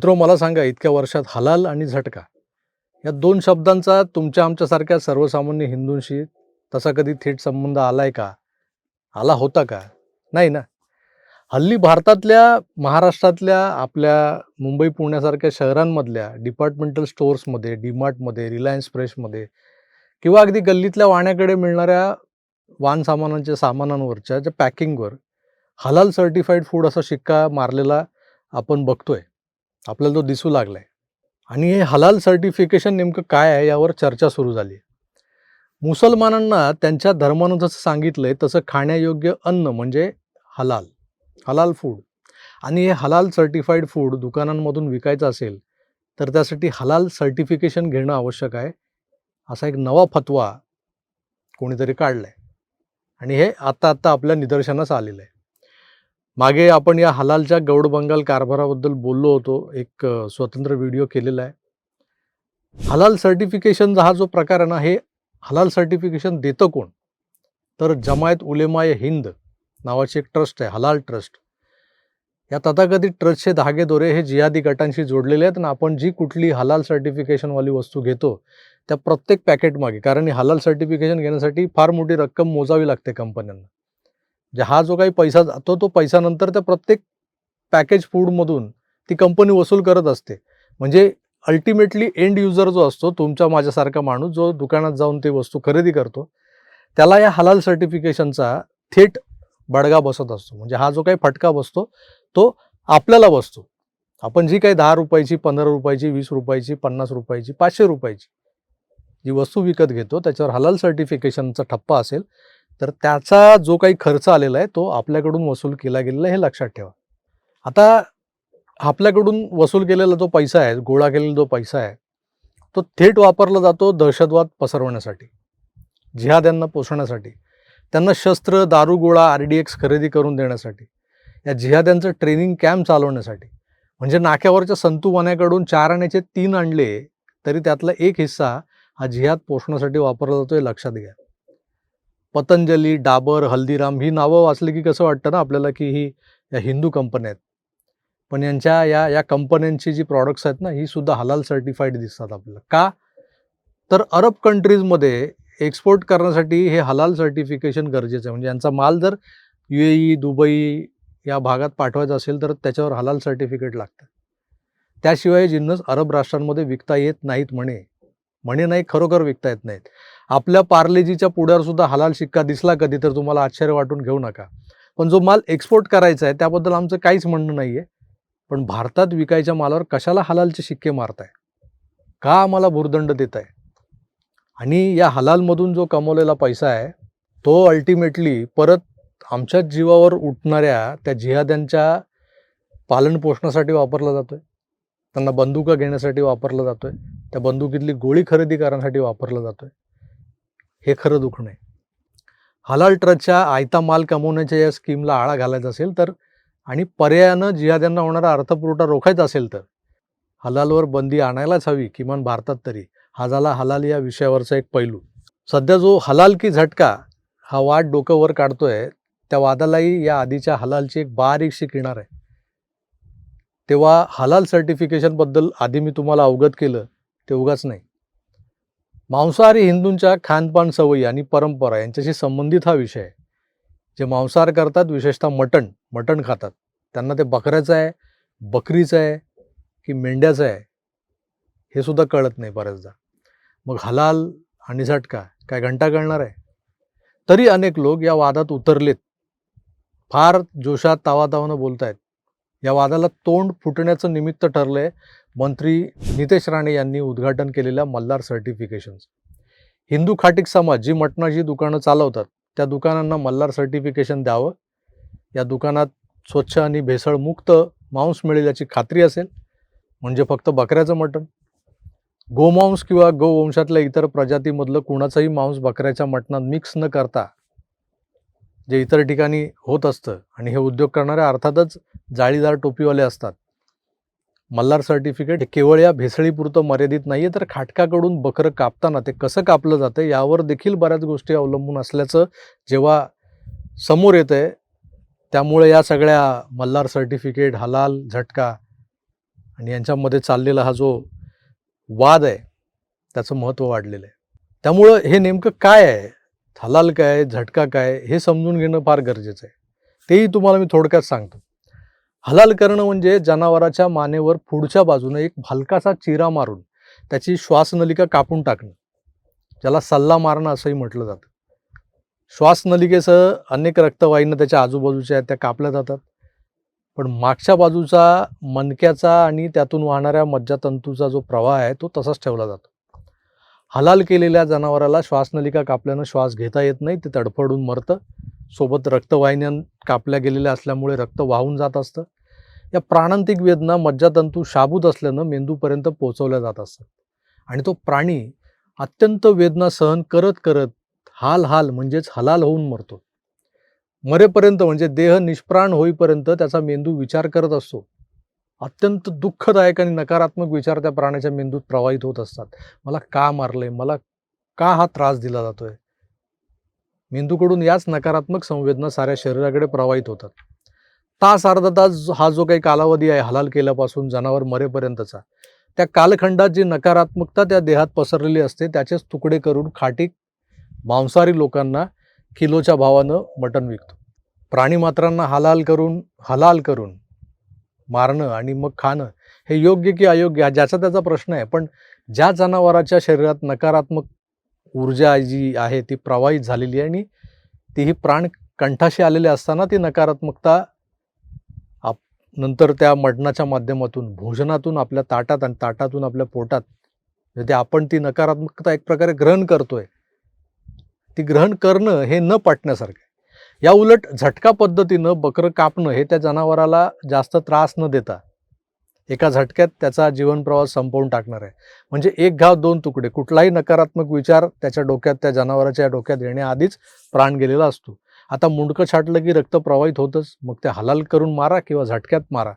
मित्रो मला सांगा इतक्या वर्षात हलाल आणि झटका? या दोन शब्दांचा तुमच्या आमच्यासारख्या सर्वसामान्य हिंदूंशी तसा कधी थेट संबंध आलाय का? आला होता का? नाही ना. हल्ली भारतातल्या महाराष्ट्रातल्या आपल्या मुंबई पुण्यासारख्या शहरांमधल्या डिपार्टमेंटल स्टोअर्समध्ये डीमार्टमध्ये रिलायन्स फ्रेशमध्ये किंवा अगदी गल्लीतल्या वाण्याकडे मिळणाऱ्या वाहन सामानांच्या सामानांवरच्या ज्या पॅकिंगवर हलाल सर्टिफाईड फूड असा शिक्का मारलेला आपण बघतोय. आपल्याला तो दिसू लागला आहे आणि हे हलाल सर्टिफिकेशन नेमकं काय आहे यावर चर्चा सुरू झाली मुसलमानांना त्यांच्या धर्मानं जसं सांगितलं आहे तसं खाण्यायोग्य अन्न म्हणजे हलाल हलाल फूड आणि हे हलाल सर्टिफाईड फूड दुकानांमधून विकायचं असेल तर त्यासाठी हलाल सर्टिफिकेशन घेणं आवश्यक आहे असा एक नवा फतवा कोणीतरी काढलाय. आणि हे आत्ता आत्ता आपल्या निदर्शनास आलेलं आहे. मागे आपण या हलालच्या गौड बंगाल कारभाराबद्दल बोललो होतो. एक स्वतंत्र व्हिडिओ केलेला आहे. हलाल सर्टिफिकेशनचा हा जो प्रकार आहे ना हे हलाल सर्टिफिकेशन देतं कोण? तर जमायत उलेमाय हिंद नावाची एक ट्रस्ट आहे हलाल ट्रस्ट या तथाकथित ट्रस्टचे धागेदोरे हे जिहादी गटांशी जोडलेले आहेत आणि आपण जी कुठली हलाल सर्टिफिकेशनवाली वस्तू घेतो त्या प्रत्येक पॅकेटमागे कारण हलाल सर्टिफिकेशन घेण्यासाठी फार मोठी रक्कम मोजावी लागते कंपन्यांना म्हणजे हा जो काही पैसा जातो तो पैसा नंतर त्या प्रत्येक पॅकेज फूडमधून ती कंपनी वसूल करत असते. म्हणजे अल्टिमेटली एंड युजर जो असतो तुमच्या माझ्यासारखा माणूस जो दुकानात जाऊन ते वस्तू खरेदी करतो त्याला या हलाल सर्टिफिकेशनचा थेट बडगा बसत असतो. म्हणजे हा जो काही फटका बसतो तो आपल्याला बसतो. आपण जी काही दहा रुपयाची पंधरा रुपयाची वीस रुपयाची पन्नास रुपयाची पाचशे रुपयाची जी वस्तू विकत घेतो त्याच्यावर हलाल सर्टिफिकेशनचा ठप्पा असेल तर त्याचा जो काही खर्च आलेला आहे तो आपल्याकडून वसूल केला गेलेला हे लक्षात ठेवा. आता आपल्याकडून वसूल केलेला जो पैसा आहे गोळा केलेला जो पैसा आहे तो थेट वापरला जातो दहशतवाद पसरवण्यासाठी जिहाद्यांना पोसण्यासाठी त्यांना शस्त्र दारू गोळा आर डी एक्स खरेदी करून देण्यासाठी या जिहाद्यांचं ट्रेनिंग कॅम्प चालवण्यासाठी. म्हणजे नाक्यावरच्या संतू वण्याकडून चार आण्याचे तीन आणले तरी त्यातला एक हिस्सा हा जिहाद पोषण्यासाठी वापरला जातो हे लक्षात घ्या. पतंजली डाबर हल्दीराम ही नावं वाचली की कसं वाटतं ना आपल्याला की ही या हिंदू कंपन्या आहेत. पण यांच्या या या कंपन्यांची जी प्रॉडक्ट्स आहेत ना ही सुद्धा हलाल सर्टिफाईड दिसतात आपल्याला. का? तर अरब कंट्रीजमध्ये एक्सपोर्ट करण्यासाठी हे हलाल सर्टिफिकेशन गरजेचं आहे. म्हणजे यांचा माल जर यू ए दुबई या भागात पाठवायचा असेल तर त्याच्यावर हलाल सर्टिफिकेट लागतं. त्याशिवाय जिन्नस अरब राष्ट्रांमध्ये विकता येत नाहीत म्हणे. म्हणे नाही खरोखर विकता येत नाहीत. आपल्या पार्लेजीच्या पुढ्यावर सुद्धा हलाल शिक्का दिसला कधी तर तुम्हाला आश्चर्य वाटून घेऊ नका. पण जो माल एक्सपोर्ट करायचा आहे त्याबद्दल आमचं काहीच म्हणणं नाही आहे पण भारतात विकायच्या मालावर कशाला हलालचे शिक्के मारताय? का आम्हाला भुर्दंड देत आहे आणि या हलालमधून जो कमवलेला पैसा आहे तो अल्टिमेटली परत आमच्याच जीवावर उठणाऱ्या त्या जिहाद्यांच्या पालनपोषणासाठी वापरला जातो आहे त्यांना बंदुका घेण्यासाठी वापरला आहे त्या बंदुकीतली गोळी खरेदी करण्यासाठी वापरला आहे हे खरं दुखणं आहे हलाल ट्रस्टच्या आयता माल कमवण्याच्या या स्कीमला आळा घालायचा असेल तर आणि पर्यायानं जिहाद्यांना होणारा अर्थपुरवठा रोखायचा असेल तर हलालवर बंदी आणायलाच हवी किमान भारतात तरी. हा झाला हलाल या विषयावरचा एक पैलू. सध्या जो हलाल की झटका हा वाद डोकं वर काढतोय त्या वादालाही या आधीच्या हलालची एक बारीकशी किनार आहे. तेव्हा हलाल सर्टिफिकेशनबद्दल आधी मी तुम्हाला अवगत केलं ते उगाच नाही. मांसाहारी हिंदूंच्या खानपान सवयी आणि परंपरा यांच्याशी संबंधित हा विषय आहे. जे मांसाहार करतात विशेषतः मटण मटण खातात. त्यांना ते बकऱ्याचं आहे बकरीचं आहे की मेंढ्याचं आहे हे सुद्धा कळत नाही बऱ्याचदा. मग हलाल आणि झटका काय घंटा कळणार आहे? तरी अनेक लोक या वादात उतरलेत. फार जोशात तावातावानं आहेत या वादाला तोंड फुटण्याचं निमित्त ठरलंय मंत्री नितेश राणे यांनी उद्घाटन केलेल्या मल्हार सर्टिफिकेशन्स हिंदू खाटिक समाज जी मटणाची दुकानं चालवतात त्या दुकानांना मल्हार सर्टिफिकेशन द्यावं. या दुकानात स्वच्छ आणि भेसळमुक्त मांस मिळेल याची खात्री असेल म्हणजे फक्त बकऱ्याचं मटण. गोमांस किंवा गोवंशातल्या इतर प्रजातीमधलं कुणाचंही मांस बकऱ्याच्या मटणात मिक्स न करता जे इतर ठिकाणी होत असतं आणि हे उद्योग करणारे अर्थातच जाळीदार टोपीवाले असतात. मल्हार सर्टिफिकेट हे केवळ या भेसळीपुरतं मर्यादित नाही आहे तर खाटकाकडून बकरं कापताना ते कसं कापलं जातं यावर देखील बऱ्याच गोष्टी अवलंबून असल्याचं जेव्हा समोर येतं आहे त्यामुळे या सगळ्या मल्हार सर्टिफिकेट हलाल झटका आणि यांच्यामध्ये चाललेला हा जो वाद आहे त्याचं महत्त्व वाढलेलं आहे. त्यामुळं हे नेमकं काय आहे? हलाल काय झटका काय हे समजून घेणं फार गरजेचं आहे. तेही तुम्हाला मी थोडक्यात सांगतो. हलाल करणं म्हणजे जनावराच्या मानेवर पुढच्या बाजूनं एक हलकासा चिरा मारून त्याची श्वासनलिका कापून टाकणं. ज्याला सल्ला मारणं असंही म्हटलं जातं. श्वासनलिकेसह अनेक रक्तवाहिन्या त्याच्या आजूबाजूच्या आहेत त्या कापल्या जातात. पण मागच्या बाजूचा मणक्याचा आणि त्यातून वाहणाऱ्या मज्जातंतूचा जो प्रवाह आहे तो तसाच ठेवला जातो. हलाल केलेल्या जनावराला श्वासनलिका कापल्यानं श्वास घेता येत नाही ते तडफडून मरतं. सोबत रक्तवाहिन्या कापल्या गेलेल्या असल्यामुळे रक्त वाहून जात असतं. या प्राणांतिक वेदना मज्जातंतू शाबूत असल्यानं मेंदूपर्यंत पोहोचवल्या जात असतात. आणि तो प्राणी अत्यंत वेदना सहन करत करत हाल हाल म्हणजेच हलाल होऊन मरतो. मरेपर्यंत म्हणजे देह निष्प्राण होईपर्यंत त्याचा मेंदू विचार करत असतो. अत्यंत दुःखदायक आणि नकारात्मक विचार त्या प्राण्याच्या मेंदूत प्रवाहित होत असतात. मला का मारले मला का हा त्रास दिला जातोय? मेंदूकडून याच नकारात्मक संवेदना साऱ्या शरीराकडे प्रवाहित होतात. तास अर्धा तास हा जो काही कालावधी आहे हलाल केल्यापासून जनावर मरेपर्यंतचा त्या कालखंडात जी नकारात्मकता त्या देहात पसरलेली असते त्याचेच तुकडे करून खाटीक मांसाहारी लोकांना किलोच्या भावानं मटण विकतो. प्राणी मात्रांना हलाल करून हलाल करून मारणं आणि मग खाणं हे योग्य की अयोग्य हा ज्याचा त्याचा प्रश्न आहे. पण ज्या जनावराच्या शरीरात नकारात्मक ऊर्जा जी आहे ती प्रवाहित झालेली आहे आणि तीही प्राण कंठाशी आलेले असताना ती नकारात्मकता आप नंतर त्या मटणाच्या माध्यमातून भोजनातून आपल्या ताटात आणि ताटातून आपल्या पोटात म्हणजे ते आपण ती नकारात्मकता एक प्रकारे ग्रहण करतोय ती ग्रहण करणं हे न पटण्यासारखं या उलट झटका पद्धतीनं बकरं कापणं हे त्या जनावराला जास्त त्रास न देता एका झटक्यात त्याचा जीवनप्रवास संपवून टाकणार आहे. म्हणजे एक घाव दोन तुकडे कुठलाही नकारात्मक विचार त्याच्या डोक्यात त्या जनावराच्या डोक्यात येण्याआधीच प्राण गेलेला असतो. आता मुंडकं छाटलं की रक्त प्रवाहित होतंच मग ते हलाल करून मारा किंवा झटक्यात मारा.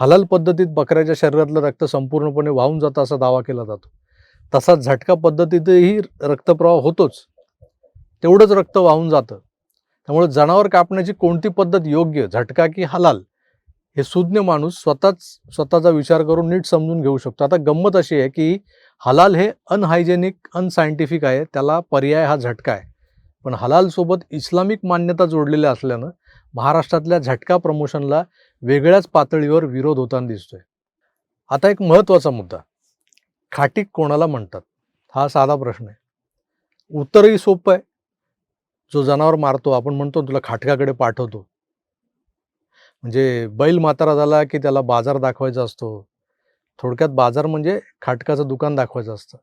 हलाल पद्धतीत बकऱ्याच्या शरीरातलं रक्त संपूर्णपणे वाहून जातं असा दावा केला जातो. तसाच झटका पद्धतीतही रक्तप्रवाह होतोच. तेवढंच रक्त वाहून जातं. त्यामुळे जनावर कापण्याची कोणती पद्धत योग्य झटका की हलाल? हे सुज्ञ माणूस स्वतःच स्वतःचा विचार करून नीट समजून घेऊ शकतो. आता गंमत अशी आहे की हलाल हे अनहायजेनिक अनसायंटिफिक आहे त्याला पर्याय हा झटका आहे. पण हलालसोबत इस्लामिक मान्यता जोडलेल्या असल्यानं महाराष्ट्रातल्या झटका प्रमोशनला वेगळ्याच पातळीवर विरोध होताना दिसतोय. आता एक महत्त्वाचा मुद्दा. खाटीक कोणाला म्हणतात? हा साधा प्रश्न आहे. उत्तरही सोपं आहे. जो जनावर मारतो आपण म्हणतो तुला खाटकाकडे पाठवतो. म्हणजे बैल म्हातारा झाला की त्याला बाजार दाखवायचा असतो. थोडक्यात बाजार म्हणजे खाटकाचं दुकान दाखवायचं असतं.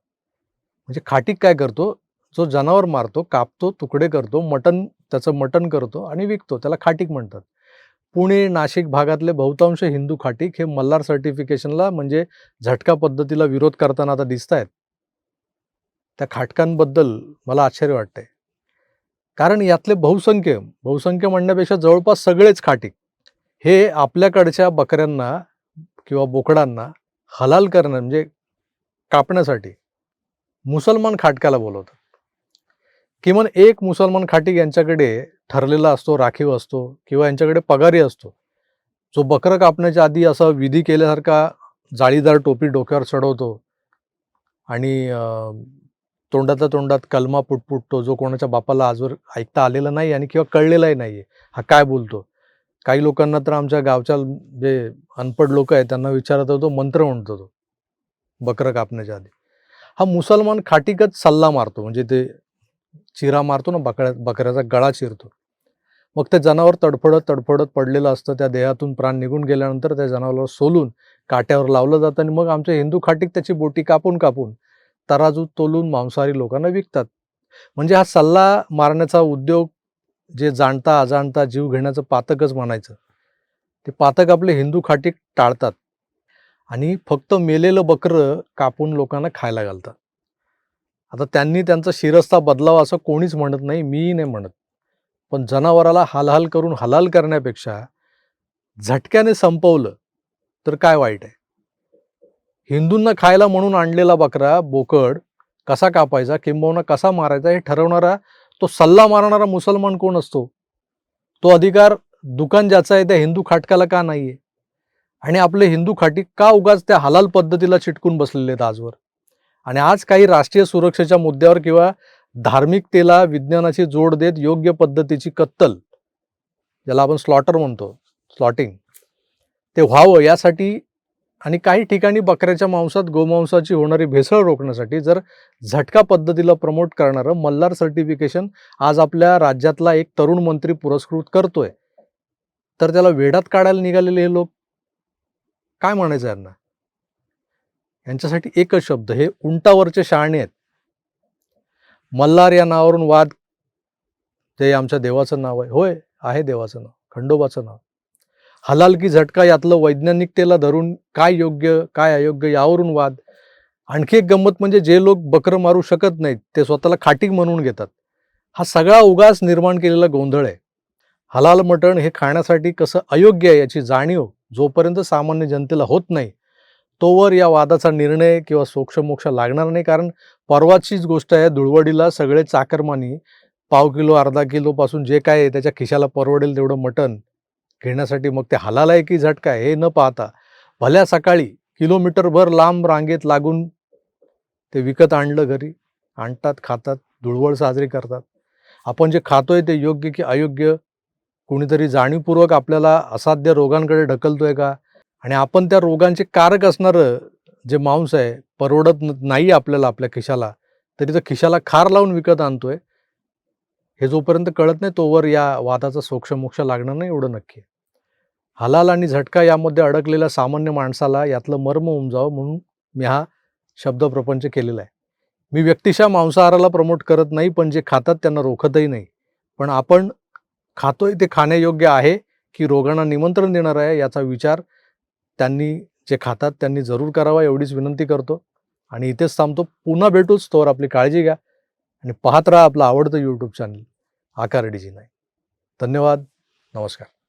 म्हणजे खाटीक काय करतो? जो जनावर मारतो कापतो तुकडे करतो मटण त्याचं मटण करतो आणि विकतो. त्याला खाटीक म्हणतात. पुणे नाशिक भागातले बहुतांश हिंदू खाटीक हे मल्हार सर्टिफिकेशनला म्हणजे झटका पद्धतीला विरोध करताना आता दिसत आहेत त्या खाटकांबद्दल मला आश्चर्य वाटतंय. कारण यातले बहुसंख्य बहुसंख्य म्हणण्यापेक्षा जवळपास सगळेच खाटीक. हे आपल्याकडच्या बकऱ्यांना किंवा बोकडांना हलाल करणं म्हणजे कापण्यासाठी मुसलमान खाटकाला बोलवतात. किमान एक मुसलमान खाटीक यांच्याकडे ठरलेला असतो राखीव असतो किंवा यांच्याकडे पगारी असतो. जो बकरं कापण्याच्या आधी असा विधी केल्यासारखा जाळीदार टोपी डोक्यावर चढवतो आणि तोंडातल्या तोंडात कलमा पुटपुटतो जो कोणाच्या बापाला आजवर ऐकता आलेला नाही आणि किंवा कळलेलाही नाही हा काय बोलतो? काही लोकांना तर आमच्या गावच्या जे अनपढ लोक आहेत त्यांना विचारत होतो मंत्र म्हणतो तो बकरं कापण्याच्या आधी. हा मुसलमान खाटीकच सल्ला मारतो म्हणजे ते चिरा मारतो ना बकऱ्या बकऱ्याचा गळा चिरतो. मग ते जनावर तडफडत तडफडत पडलेलं असतं त्या देहातून प्राण निघून गेल्यानंतर त्या जनावराला सोलून काट्यावर लावलं जातं आणि मग आमच्या हिंदू खाटीक त्याची बोटी कापून कापून तराजू तोलून मांसाहारी लोकांना विकतात. म्हणजे हा सल्ला मारण्याचा उद्योग जे जाणता अजाणता जीव घेण्याचं पातकच म्हणायचं. ते पातक आपले हिंदू खाटीक टाळतात. आणि फक्त मेलेलं बकरं कापून लोकांना खायला घालतात. आता त्यांनी त्यांचा शिरस्ता बदलावा असं कोणीच म्हणत नाही मीही नाही म्हणत. पण जनावराला हालहाल करून हलाल करण्यापेक्षा झटक्याने संपवलं तर काय वाईट आहे? हिंदूंना खायला म्हणून आणलेला बकरा बोकड कसा कापायचा किंबहुना कसा मारायचा हे ठरवणारा तो सल्ला मारणारा मुसलमान कोण असतो? तो अधिकार दुकान ज्याचा आहे त्या हिंदू खाटकाला का नाही आहे आणि आपले हिंदू खाटी का उगाच त्या हलाल पद्धतीला चिटकून बसलेले आहेत आजवर? आणि आज काही राष्ट्रीय सुरक्षेच्या मुद्द्यावर किंवा धार्मिकतेला विज्ञानाची जोड देत योग्य पद्धतीची कत्तल ज्याला आपण स्लॉटर म्हणतो स्लॉटिंग ते व्हावं यासाठी आणि काही ठिकाणी बकऱ्याच्या मांसात गोमांसाची होणारी भेसळ रोखण्यासाठी जर झटका पद्धतीला प्रमोट करणारं मल्हार सर्टिफिकेशन आज आपल्या राज्यातला एक तरुण मंत्री पुरस्कृत करतोय तर त्याला वेडात काढायला निघालेले हे लोक काय म्हणायचं यांना? यांच्यासाठी एकच शब्द हे उंटावरचे शहाणे आहेत. मल्हार या नावावरून वाद ते आमच्या देवाचं नाव आहे. होय आहे देवाचं नाव खंडोबाचं नाव. हलाल की झटका यातलं वैज्ञानिकतेला धरून काय योग्य काय अयोग्य यावरून वाद. आणखी एक गंमत म्हणजे जे लोक बकरं मारू शकत नाहीत ते स्वतःला खाटीक म्हणून घेतात. हा सगळा उगाच निर्माण केलेला गोंधळ आहे. हलाल मटण हे खाण्यासाठी कसं अयोग्य आहे याची जाणीव जोपर्यंत सामान्य जनतेला होत नाही तोवर या वादाचा निर्णय किंवा सोक्षमोक्ष लागणार नाही. कारण परवाचीच गोष्ट आहे धुळवडीला सगळे चाकरमानी पाव किलो अर्धा किलोपासून जे काय आहे त्याच्या खिशाला परवडेल तेवढं मटण घेण्यासाठी मग ते हालालाय आहे की झटका आहे हे न पाहता भल्या सकाळी किलोमीटरभर लांब रांगेत लागून ते विकत आणलं घरी. आणतात खातात धुळवळ साजरी करतात. आपण जे खातोय ते योग्य की अयोग्य कोणीतरी जाणीवपूर्वक आपल्याला असाध्य रोगांकडे ढकलतोय का? आणि आपण त्या रोगांचे कारक असणारं जे मांस आहे परवडत न- नाही आपल्याला आपल्या खिशाला तरी तर खिशाला खार लावून विकत आणतोय. हे जोपर्यंत कळत नाही तोवर या वादाचा सोक्षमोक्ष लागणार नाही एवढं नक्की आहे. हलाल आणि झटका यामध्ये अडकलेल्या सामान्य माणसाला यातलं मर्म उमजावं म्हणून मी हा शब्दप्रपंच केलेला आहे. मी व्यक्तिशः मांसाहाराला प्रमोट करत नाही पण जे खातात त्यांना रोखतही नाही. पण आपण खातोय ते खाण्यायोग्य आहे की रोगांना निमंत्रण देणार आहे याचा विचार त्यांनी जे खातात त्यांनी जरूर करावा एवढीच विनंती करतो. आणि इथेच थांबतो. पुन्हा भेटूच तोवर आपली काळजी घ्या आणि पाहत राहा आपलं आवडतं यूट्यूब चॅनल आकार डीजी नाही धन्यवाद. नमस्कार.